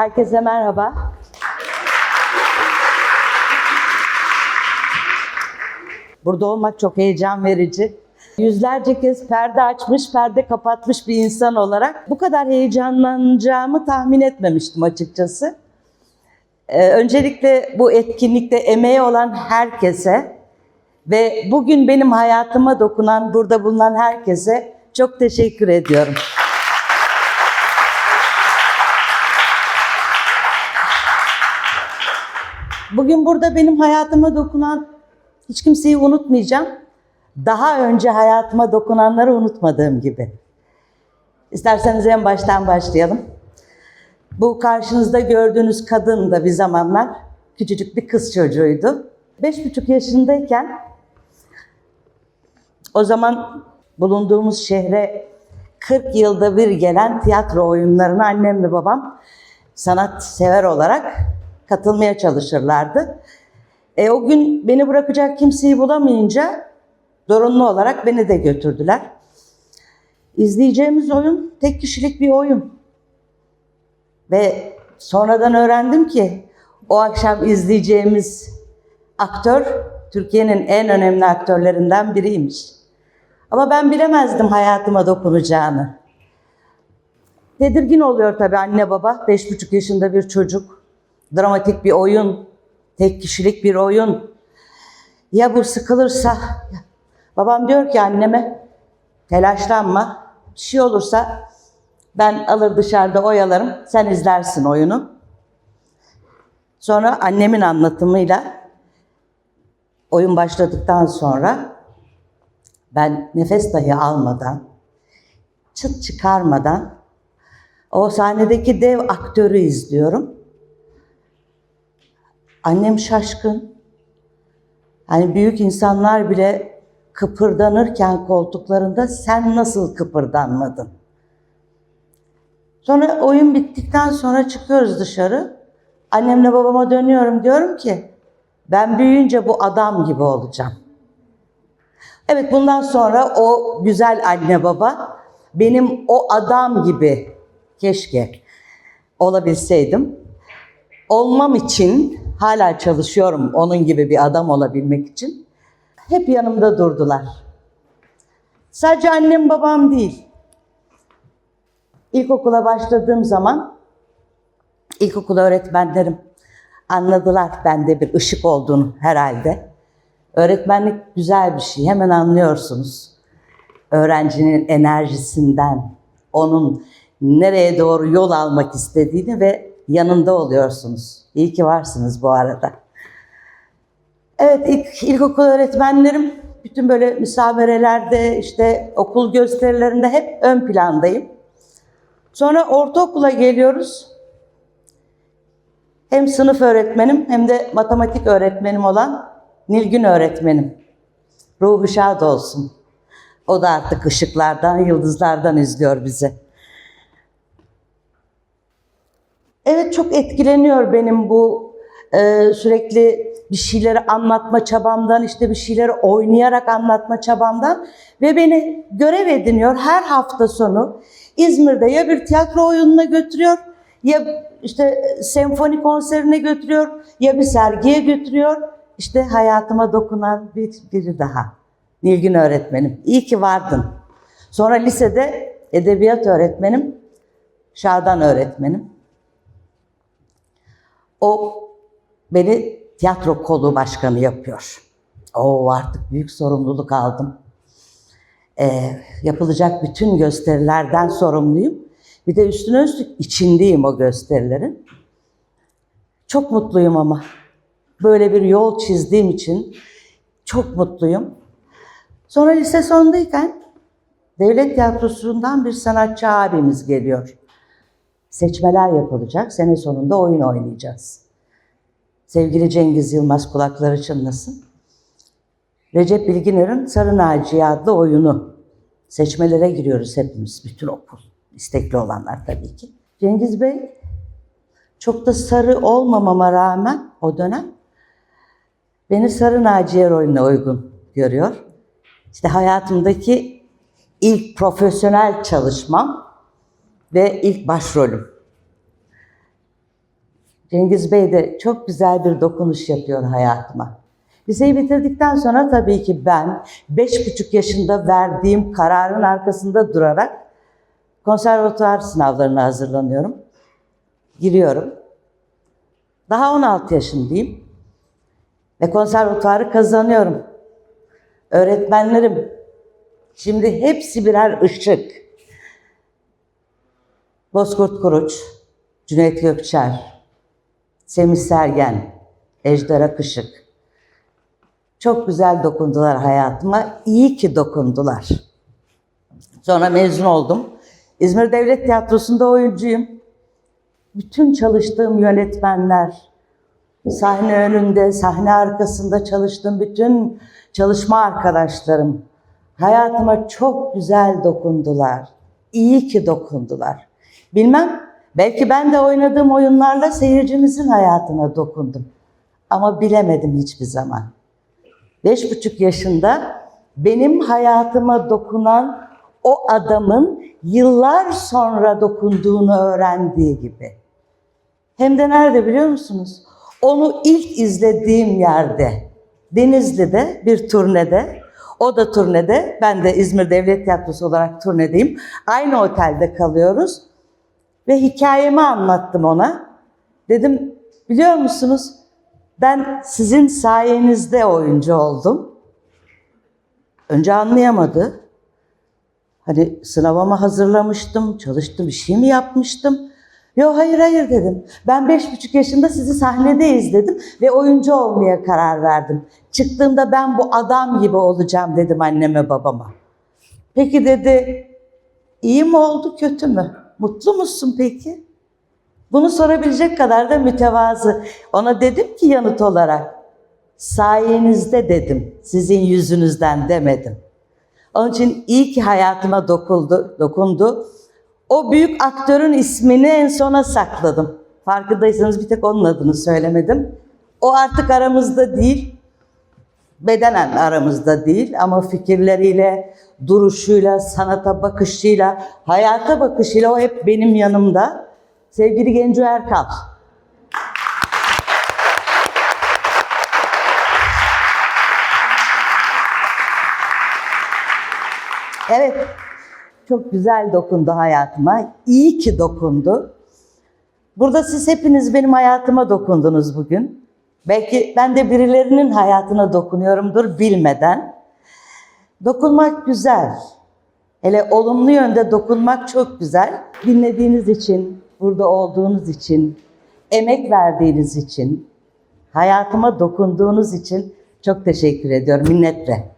Herkese merhaba. Burada olmak çok heyecan verici. Yüzlerce kez perde açmış, perde kapatmış bir insan olarak bu kadar heyecanlanacağımı tahmin etmemiştim açıkçası. Ee, öncelikle bu etkinlikte emeği olan herkese ve bugün benim hayatıma dokunan, burada bulunan herkese çok teşekkür ediyorum. Bugün burada benim hayatıma dokunan hiç kimseyi unutmayacağım. Daha önce hayatıma dokunanları unutmadığım gibi. İsterseniz en baştan başlayalım. Bu karşınızda gördüğünüz kadın da bir zamanlar küçücük bir kız çocuğuydu. Beş buçuk yaşındayken o zaman bulunduğumuz şehre 40 yılda bir gelen tiyatro oyunlarına annem ve babam sanat sever olarak katılmaya çalışırlardı. E, o gün beni bırakacak kimseyi bulamayınca zorunlu olarak beni de götürdüler. İzleyeceğimiz oyun tek kişilik bir oyun. Ve sonradan öğrendim ki o akşam izleyeceğimiz aktör Türkiye'nin en önemli aktörlerinden biriymiş. Ama ben bilemezdim hayatıma dokunacağını. Tedirgin oluyor tabii anne baba. Beş buçuk yaşında bir çocuk. Dramatik bir oyun. Tek kişilik bir oyun. Ya bu sıkılırsa? Babam diyor ki anneme telaşlanma. Bir şey olursa ben alır dışarıda oyalarım. Sen izlersin oyunu. Sonra annemin anlatımıyla oyun başladıktan sonra ben nefes dahi almadan, çıt çıkarmadan o sahnedeki dev aktörü izliyorum. Annem şaşkın. Hani büyük insanlar bile kıpırdanırken koltuklarında sen nasıl kıpırdanmadın? Sonra oyun bittikten sonra çıkıyoruz dışarı. Annemle babama dönüyorum diyorum ki ben büyüyünce bu adam gibi olacağım. Evet bundan sonra o güzel anne baba benim o adam gibi keşke olabilseydim. Olmam için hala çalışıyorum onun gibi bir adam olabilmek için. Hep yanımda durdular. Sadece annem babam değil. İlkokula başladığım zaman ilkokul öğretmenlerim anladılar bende bir ışık olduğunu herhalde. Öğretmenlik güzel bir şey. Hemen anlıyorsunuz. Öğrencinin enerjisinden, onun nereye doğru yol almak istediğini ve yanında oluyorsunuz. İyi ki varsınız bu arada. Evet, ilk, ilkokul öğretmenlerim bütün böyle müsamerelerde, işte okul gösterilerinde hep ön plandayım. Sonra ortaokula geliyoruz. Hem sınıf öğretmenim hem de matematik öğretmenim olan Nilgün öğretmenim. Ruhu şad olsun. O da artık ışıklardan, yıldızlardan izliyor bizi. Evet çok etkileniyor benim bu e, sürekli bir şeyleri anlatma çabamdan, işte bir şeyleri oynayarak anlatma çabamdan ve beni görev ediniyor her hafta sonu İzmir'de ya bir tiyatro oyununa götürüyor ya işte senfoni konserine götürüyor ya bir sergiye götürüyor. İşte hayatıma dokunan bir, biri daha. Nilgün öğretmenim. İyi ki vardın. Sonra lisede edebiyat öğretmenim, Şadan öğretmenim. O beni tiyatro kolu başkanı yapıyor. O artık büyük sorumluluk aldım. Ee, yapılacak bütün gösterilerden sorumluyum. Bir de üstüne üstlük içindeyim o gösterilerin. Çok mutluyum ama. Böyle bir yol çizdiğim için çok mutluyum. Sonra lise sondayken devlet tiyatrosundan bir sanatçı abimiz geliyor. Seçmeler yapılacak. Sene sonunda oyun oynayacağız. Sevgili Cengiz Yılmaz kulakları çınlasın. Recep Bilginer'in Sarı Naciye adlı oyunu. Seçmelere giriyoruz hepimiz, bütün okul. İstekli olanlar tabii ki. Cengiz Bey çok da sarı olmamama rağmen o dönem beni Sarı Naciye rolüne uygun görüyor. İşte hayatımdaki ilk profesyonel çalışmam ve ilk başrolüm. Cengiz Bey de çok güzel bir dokunuş yapıyor hayatıma. Liseyi bitirdikten sonra tabii ki ben beş buçuk yaşında verdiğim kararın arkasında durarak konservatuvar sınavlarına hazırlanıyorum. Giriyorum. Daha 16 yaşındayım. Ve konservatuvarı kazanıyorum. Öğretmenlerim, şimdi hepsi birer ışık. Bozkurt Kuruç, Cüneyt Gökçer, Semih Sergen, Ejder Akışık. Çok güzel dokundular hayatıma. İyi ki dokundular. Sonra mezun oldum. İzmir Devlet Tiyatrosu'nda oyuncuyum. Bütün çalıştığım yönetmenler, sahne önünde, sahne arkasında çalıştığım bütün çalışma arkadaşlarım hayatıma çok güzel dokundular. İyi ki dokundular. Bilmem, belki ben de oynadığım oyunlarla seyircimizin hayatına dokundum. Ama bilemedim hiçbir zaman. Beş buçuk yaşında benim hayatıma dokunan o adamın yıllar sonra dokunduğunu öğrendiği gibi. Hem de nerede biliyor musunuz? Onu ilk izlediğim yerde, Denizli'de bir turnede, o da turnede, ben de İzmir Devlet Tiyatrosu olarak turnedeyim. Aynı otelde kalıyoruz ve hikayemi anlattım ona. Dedim, biliyor musunuz ben sizin sayenizde oyuncu oldum. Önce anlayamadı. Hani sınavama hazırlamıştım, çalıştım, bir şey mi yapmıştım? Yok hayır hayır dedim. Ben beş buçuk yaşında sizi sahnede izledim ve oyuncu olmaya karar verdim. Çıktığımda ben bu adam gibi olacağım dedim anneme babama. Peki dedi, iyi mi oldu kötü mü? Mutlu musun peki? Bunu sorabilecek kadar da mütevazı. Ona dedim ki yanıt olarak, sayenizde dedim, sizin yüzünüzden demedim. Onun için iyi ki hayatıma dokundu, dokundu. O büyük aktörün ismini en sona sakladım. Farkındaysanız bir tek onun adını söylemedim. O artık aramızda değil, bedenen aramızda değil ama fikirleriyle, duruşuyla, sanata bakışıyla, hayata bakışıyla o hep benim yanımda. Sevgili Genco Erkal. Evet, çok güzel dokundu hayatıma. İyi ki dokundu. Burada siz hepiniz benim hayatıma dokundunuz bugün. Belki ben de birilerinin hayatına dokunuyorumdur bilmeden. Dokunmak güzel. Hele olumlu yönde dokunmak çok güzel. Dinlediğiniz için, burada olduğunuz için, emek verdiğiniz için, hayatıma dokunduğunuz için çok teşekkür ediyorum minnetle.